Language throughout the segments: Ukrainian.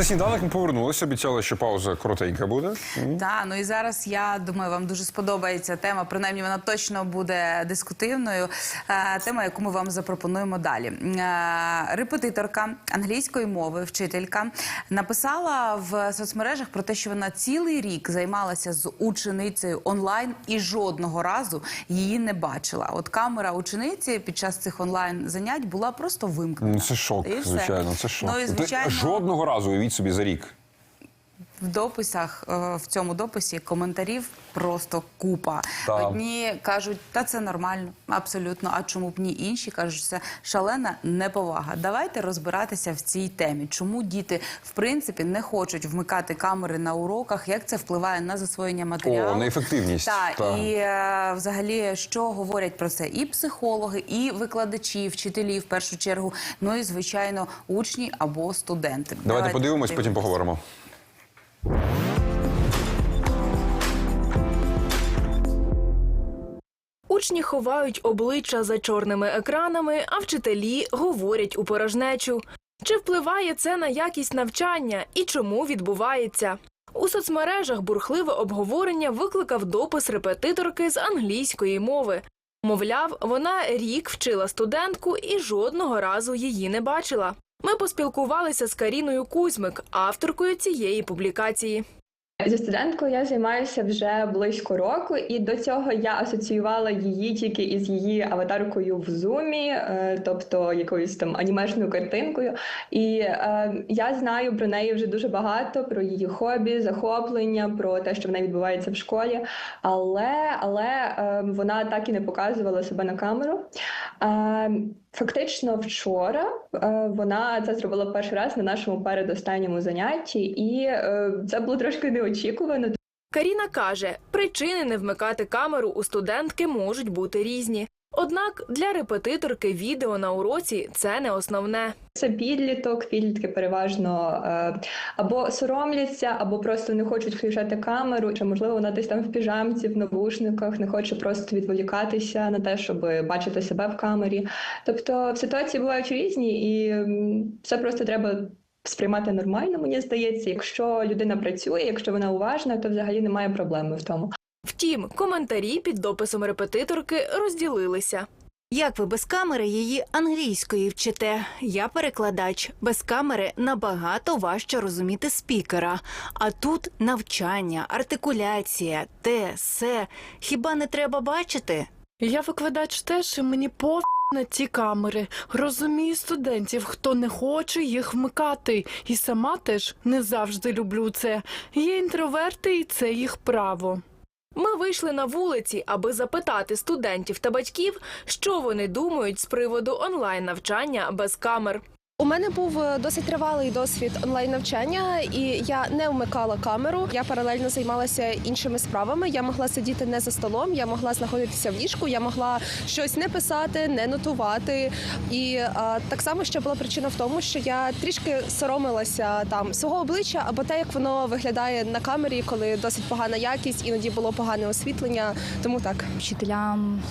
Це сніданок ми повернулися. Обіцяли, що пауза коротенька буде. Так, ну і зараз я думаю, вам дуже сподобається тема. Принаймні, вона точно буде дискутивною. Е, Тема, яку ми вам запропонуємо далі. Е, Репетиторка англійської мови, вчителька, написала в соцмережах про те, що вона цілий рік займалася з ученицею онлайн і жодного разу її не бачила. От камера учениці під час цих онлайн занять була просто вимкнена. Ну, це шок, звичайно. Це шок. Ну і звичайно. Жодного разу уявіть собі за рік. В дописах е, в цьому дописі коментарів просто купа. Одні кажуть, та це нормально, абсолютно. А чому б ні? Інші кажуть, це шалена неповага. Давайте розбиратися в цій темі. Чому діти в принципі не хочуть вмикати камери на уроках? Як це впливає на засвоєння матеріалу? О, на ефективність. Так, Так. і е, взагалі, що говорять про це і психологи, і викладачі, вчителі в першу чергу. Ну і звичайно, учні або студенти. Давайте подивимось, потім поговоримо. Учні ховають обличчя за чорними екранами, а вчителі говорять у порожнечу. Чи впливає це на якість навчання і чому відбувається? У соцмережах бурхливе обговорення викликав допис репетиторки з англійської мови. Мовляв, вона рік вчила студентку і жодного разу її не бачила. Ми поспілкувалися з Каріною Кузьмик, авторкою цієї публікації. Зі студенткою я займаюся вже близько року, і до цього я асоціювала її тільки із її аватаркою в зумі, е, тобто якоюсь там анімешною картинкою. І е, я знаю про неї вже дуже багато, про її хобі, захоплення, про те, що в неї відбувається в школі. Але, але е, вона так і не показувала себе на камеру. Е, Фактично, вчора е, вона це зробила перший раз на нашому передостанньому занятті, і е, це було трошки неочікувано. Каріна каже, причини не вмикати камеру у студентки можуть бути різні. Однак для репетиторки відео на уроці це не основне. Це підліток, підлітки переважно е, або соромляться, або просто не хочуть включати камеру, чи можливо вона десь там в піжамці, в навушниках, не хоче просто відволікатися на те, щоб бачити себе в камері. Тобто ситуації бувають різні, і це просто треба. Сприймати нормально, мені здається, якщо людина працює, якщо вона уважна, то взагалі немає проблеми в тому. Втім, коментарі під дописом репетиторки розділилися. Як ви без камери її англійської вчите? Я перекладач. Без камери набагато важче розуміти спікера. А тут навчання, артикуляція, те, се. Хіба не треба бачити? Я викладач теж і мені пов на ці камери. Розумію студентів, хто не хоче їх вмикати. І сама теж не завжди люблю це. Є інтроверти, і це їх право. Ми вийшли на вулиці, аби запитати студентів та батьків, що вони думають з приводу онлайн навчання без камер. У мене був е, досить тривалий досвід онлайн навчання, і я не вмикала камеру. Я паралельно займалася іншими справами. Я могла сидіти не за столом, я могла знаходитися в ліжку, я могла щось не писати, не нотувати. І е, так само ще була причина в тому, що я трішки соромилася там свого обличчя або те, як воно виглядає на камері, коли досить погана якість, іноді було погане освітлення. Тому так. вчителям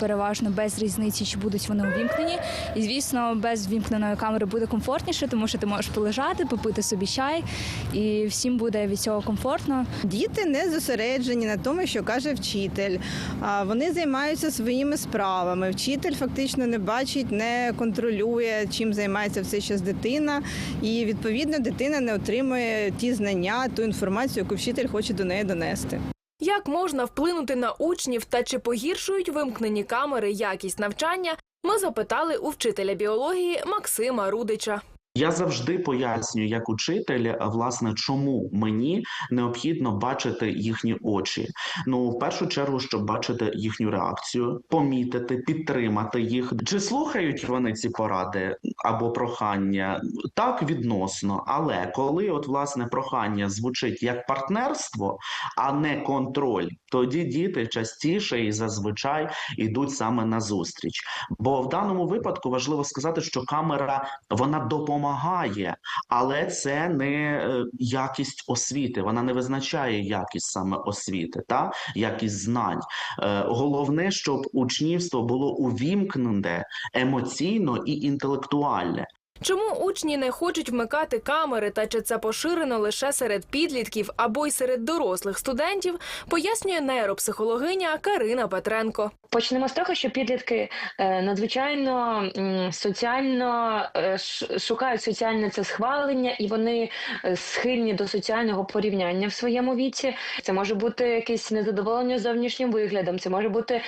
переважно без різниці, чи будуть вони увімкнені. І звісно, без вімкненої камери буде комфортніше, тому що ти можеш полежати, попити собі чай, і всім буде від цього комфортно. Діти не зосереджені на тому, що каже вчитель. А Вони займаються своїми справами. Вчитель фактично не бачить, не контролює, чим займається в цей час дитина. І відповідно дитина не отримує ті знання, ту інформацію, яку вчитель хоче до неї донести. Як можна вплинути на учнів та чи погіршують вимкнені камери якість навчання? Ми запитали у вчителя біології Максима Рудича. Я завжди пояснюю як учитель, власне, чому мені необхідно бачити їхні очі. Ну, в першу чергу, щоб бачити їхню реакцію, помітити, підтримати їх. Чи слухають вони ці поради або прохання? Так, відносно. Але коли от власне прохання звучить як партнерство, а не контроль, тоді діти частіше і зазвичай йдуть саме на зустріч. Бо в даному випадку важливо сказати, що камера вона допомагає допомагає, але це не е, якість освіти. Вона не визначає якість саме освіти, та якість знань. Е, Головне, щоб учнівство було увімкнене емоційно і інтелектуальне. Чому учні не хочуть вмикати камери та чи це поширено лише серед підлітків або й серед дорослих студентів, пояснює нейропсихологиня Карина Петренко. Почнемо з того, що підлітки е, надзвичайно соціально е, шукають соціальне це схвалення, і вони е, схильні до соціального порівняння в своєму віці. Це може бути якесь незадоволення зовнішнім виглядом, це може бути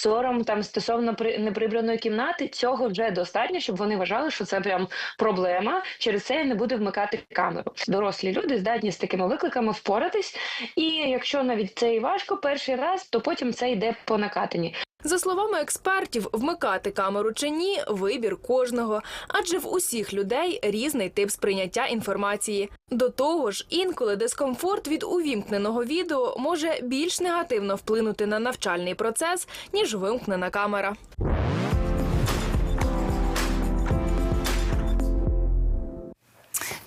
сором там стосовно при- неприбраної кімнати. Цього вже достатньо, щоб вони вважали, що це прям проблема. Через це я не буду вмикати камеру. Дорослі люди здатні з такими викликами впоратись, і якщо навіть це і важко перший раз, то потім це йде по накатанні. За словами експертів, вмикати камеру чи ні вибір кожного, адже в усіх людей різний тип сприйняття інформації. До того ж, інколи дискомфорт від увімкненого відео може більш негативно вплинути на навчальний процес ніж вимкнена камера.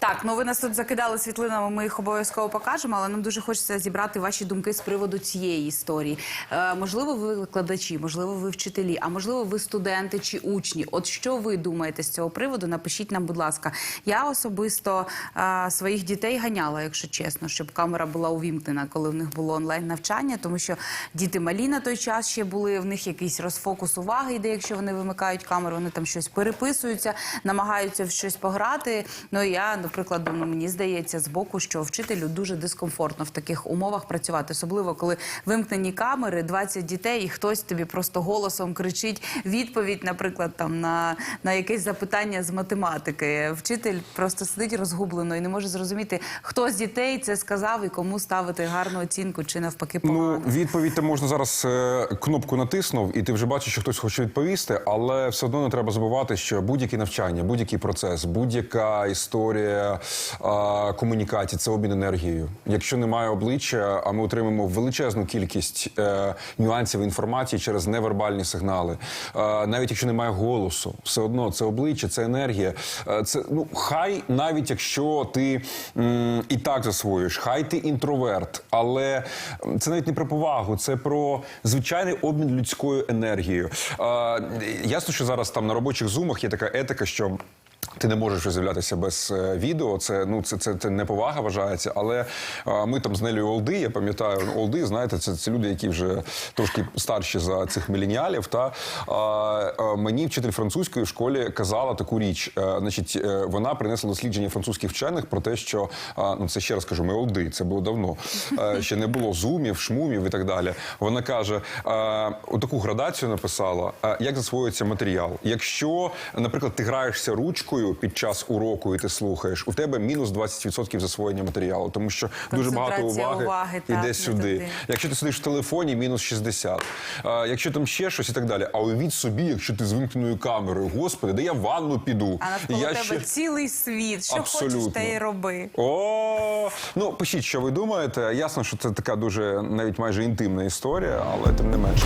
Так, ну ви нас тут закидали світлинами, ми їх обов'язково покажемо, але нам дуже хочеться зібрати ваші думки з приводу цієї історії. Е, можливо, ви викладачі, можливо, ви вчителі, а можливо, ви студенти чи учні. От що ви думаєте з цього приводу? Напишіть нам, будь ласка. Я особисто е, своїх дітей ганяла, якщо чесно, щоб камера була увімкнена, коли в них було онлайн навчання, тому що діти малі на той час ще були. В них якийсь розфокус уваги йде, якщо вони вимикають камеру, вони там щось переписуються, намагаються в щось пограти. Ну я, наприклад, думаю, мені здається з боку, що вчителю дуже дискомфортно в таких умовах працювати, особливо коли вимкнені камери, 20 дітей, і хтось тобі просто голосом кричить відповідь, наприклад, там на, на якесь запитання з математики. Вчитель просто сидить розгублено і не може зрозуміти, хто з дітей це сказав і кому ставити гарну оцінку чи навпаки погану. Ну, відповідь ти можна зараз е, кнопку натиснув, і ти вже бачиш, що хтось хоче відповісти, але все одно не треба забувати, що будь-яке навчання, будь-який процес, будь-яка історія е, комунікації це обмін енергією. Якщо немає обличчя, а ми отримаємо величезну кількість е, нюансів інформації через невербальні сигнали, е, навіть якщо немає голосу, все одно це обличчя, це енергія. Е, це ну хай навіть якщо ти м, і так засвоюєш, хай ти інтроверт, але це навіть не про повагу, це про звичайний обмін людською енергією. Е, ясно, що зараз там на робочих зумах є така етика, що. Ти не можеш з'являтися без е, відео. Це ну це, це, це неповага вважається. Але е, ми там з Нелею Олди, я пам'ятаю, ну, Олди, знаєте, це, це люди, які вже трошки старші за цих міленіалів. Та е, е, мені вчитель французької в школі казала таку річ. Е, значить, е, вона принесла дослідження французьких вчених про те, що е, ну це ще раз кажу, ми Олди, це було давно. Е, ще не було зумів, шмумів і так далі. Вона каже: е, отаку градацію написала, е, як засвоюється матеріал. Якщо, наприклад, ти граєшся ручкою під час уроку і ти слухаєш, у тебе мінус 20% засвоєння матеріалу, тому що дуже багато уваги, уваги, так, іде не сюди. туди. Якщо ти сидиш в телефоні, мінус 60. А, якщо там ще щось і так далі. А уявіть собі, якщо ти з вимкненою камерою, господи, де я в ванну піду. А навколо я тебе ще... цілий світ. Що Абсолютно. хочеш, те й роби. О, ну пишіть, що ви думаєте. Ясно, що це така дуже навіть майже інтимна історія, але тим не менше.